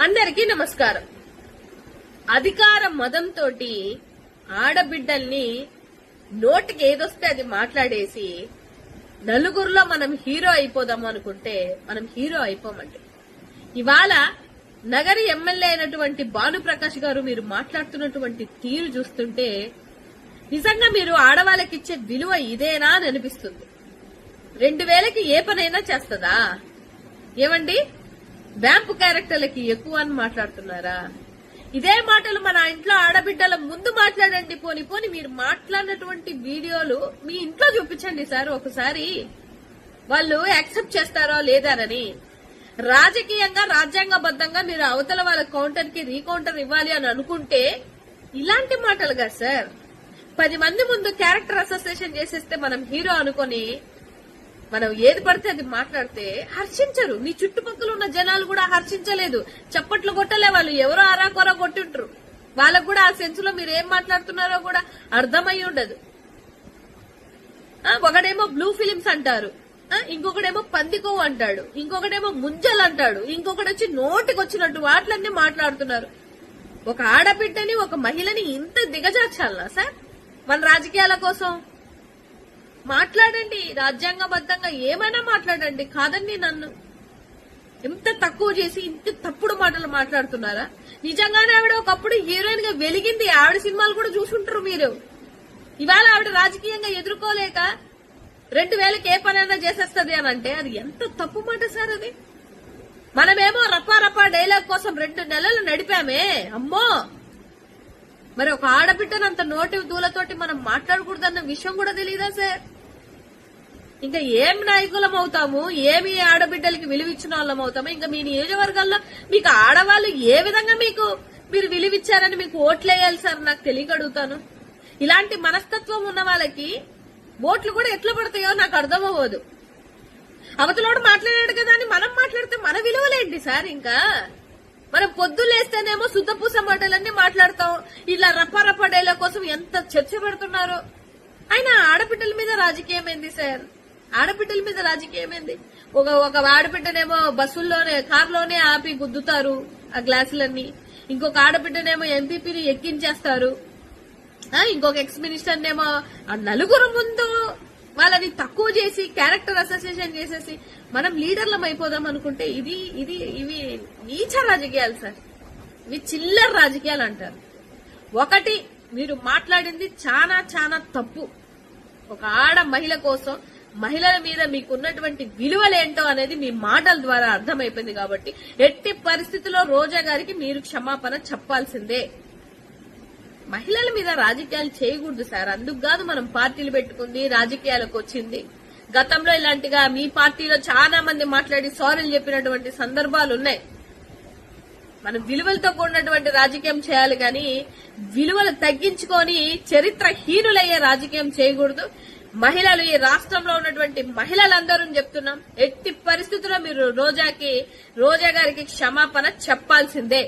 అందరికీ నమస్కారం. అధికార మదంతో ఆడబిడ్డల్ని నోటికి ఏదొస్తే అది మాట్లాడేసి నలుగురిలో మనం హీరో అయిపోదాం అనుకుంటే మనం హీరో అయిపోమండి. ఇవాళ నగరి ఎమ్మెల్యే అయినటువంటి భానుప్రకాష్ గారు మీరు మాట్లాడుతున్నటువంటి తీరు చూస్తుంటే నిజంగా మీరు ఆడవాళ్ళకి ఇచ్చే విలువ ఇదేనా అని అనిపిస్తుంది. రెండు వేలకి ఏ పనైనా చేస్తుందా? ఏమండి? వ్యాంపు క్యారెక్టర్లకి ఎక్కువ అని మాట్లాడుతున్నారా? ఇదే మాటలు మన ఇంట్లో ఆడబిడ్డల ముందు మాట్లాడండి పోని పోని మీరు మాట్లాడినటువంటి వీడియోలు మీ ఇంట్లో చూపించండి సార్ ఒకసారి. వాళ్ళు యాక్సెప్ట్ చేస్తారో లేదారని రాజకీయంగా రాజ్యాంగబద్ధంగా మీరు అవతల వాళ్ళ కౌంటర్కి రీకౌంటర్ ఇవ్వాలి అని అనుకుంటే ఇలాంటి మాటలుగా సార్. పది మంది ముందు క్యారెక్టర్ అసోసియేషన్ చేసేస్తే మనం హీరో అనుకొని మనం ఏది పడితే అది మాట్లాడితే హర్షించరు. నీ చుట్టుపక్కల ఉన్న జనాలు కూడా హర్షించలేదు. చప్పట్లు కొట్టలే వాళ్ళు. ఎవరో అరాకొర కొట్టింటారు వాళ్ళకు కూడా ఆ సెన్స్లో మీరు ఏం మాట్లాడుతున్నారో కూడా అర్థమై ఉండదు. ఒకడేమో బ్లూ ఫిలిమ్స్ అంటారు. ఇంకొకడేమో పందికొవ్వు అంటాడు. ఇంకొకడేమో ముంజలు అంటాడు. ఇంకొకటి వచ్చి నోటికి వచ్చినట్టు వాటిలన్నీ మాట్లాడుతున్నారు. ఒక ఆడబిడ్డని ఒక మహిళని ఇంత దిగజార్చాలనా సార్? మన రాజకీయాల కోసం మాట్లాడండి రాజ్యాంగబద్ధంగా ఏమైనా మాట్లాడండి. కాదండి నన్ను. ఎంత తక్కువ చేసి ఇంత తప్పుడు మాటలు మాట్లాడుతున్నారా? నిజంగానే ఆవిడ ఒకప్పుడు హీరోయిన్గా వెలిగింది. ఆవిడ సినిమాలు కూడా చూసుంటారు మీరు. ఇవాళ ఆవిడ రాజకీయంగా ఎదుర్కోలేక రెండు వేలకి ఏ పనైనా చేసేస్తుంది అని అంటే అది ఎంత తప్పు మాట సార్ అది? మనమేమో రప్పా రప్పా డైలాగ్ కోసం రెండు నెలలు నడిపామే. అమ్మో! మరి ఒక ఆడబిడ్డనంత నోటి దూలతోటి మనం మాట్లాడకూడదన్న విషయం కూడా తెలియదా సార్? ఇంకా ఏం నాయకులం అవుతాము? ఏమి ఆడబిడ్డలకి విలువిచ్చిన వాళ్ళం అవుతాము? ఇంకా మీ నియోజకవర్గాల్లో మీకు ఆడవాళ్ళు ఏ విధంగా మీకు మీరు విలువిచ్చారని మీకు ఓట్లేయాలి సార్? నాకు తెలియగడుగుతాను ఇలాంటి మనస్తత్వం ఉన్న వాళ్ళకి ఓట్లు కూడా ఎట్లా పడతాయో నాకు అర్థం అవ్వదు అవతలోడు మాట్లాడాడు కదా అని మనం మాట్లాడితే మన విలువలేంటి సార్ ఇంకా? మనం పొద్దులేస్తేనేమో సుతపూస మాటలన్నీ మాట్లాడతాం. ఇలా రప్ప డైలాగ్ కోసం ఎంత చర్చ పెడుతున్నారో? అయినా ఆడబిడ్డల మీద రాజకీయం ఏంది సార్? ఆడబిడ్డల మీద రాజకీయం ఏంది? ఒక ఒక ఆడబిడ్డనేమో బస్సుల్లోనే కార్లోనే ఆపి గుద్దుతారు ఆ గ్లాసులన్నీ. ఇంకొక ఆడబిడ్డనేమో ఎంపీపీని ఎక్కించేస్తారు. ఇంకొక ఎక్స్ మినిస్టర్ నేమో ఆ నలుగురు ముందు వాళ్ళని తక్కువ చేసి క్యారెక్టర్ అసోసియేషన్ చేసేసి మనం లీడర్లం అయిపోదాం అనుకుంటే ఇది ఇది ఇవి నీచ రాజకీయాలు సార్. ఇవి చిల్లర రాజకీయాలు అంటారు. ఒకటి మీరు మాట్లాడింది చాలా చాలా తప్పు. ఒక ఆడ మహిళ కోసం మహిళల మీద మీకున్నటువంటి విలువలేంటో అనేది మీ మాటల ద్వారా అర్థమైపోయింది కాబట్టి ఎట్టి పరిస్థితిలో రోజా గారికి మీరు క్షమాపణ చెప్పాల్సిందే. మహిళల మీద రాజకీయాలు చేయకూడదు సార్. అందుకు కాదు మనం పార్టీలు పెట్టుకుంది రాజకీయాలకు వచ్చింది. గతంలో ఇలాంటిగా మీ పార్టీలో చాలా మంది మాట్లాడి సారీలు చెప్పినటువంటి సందర్భాలు ఉన్నాయి. మనం విలువలతో కూడినటువంటి రాజకీయం చేయాలి కానీ విలువలు తగ్గించుకొని చరిత్రహీనులయ్యే రాజకీయం చేయకూడదు. మహిళలు ఈ రాష్ట్రంలో ఉన్నటువంటి మహిళలందరూ చెప్తున్నాం. ఎట్టి పరిస్థితుల్లో మీరు రోజాకి రోజా గారికి క్షమాపణ చెప్పాల్సిందే.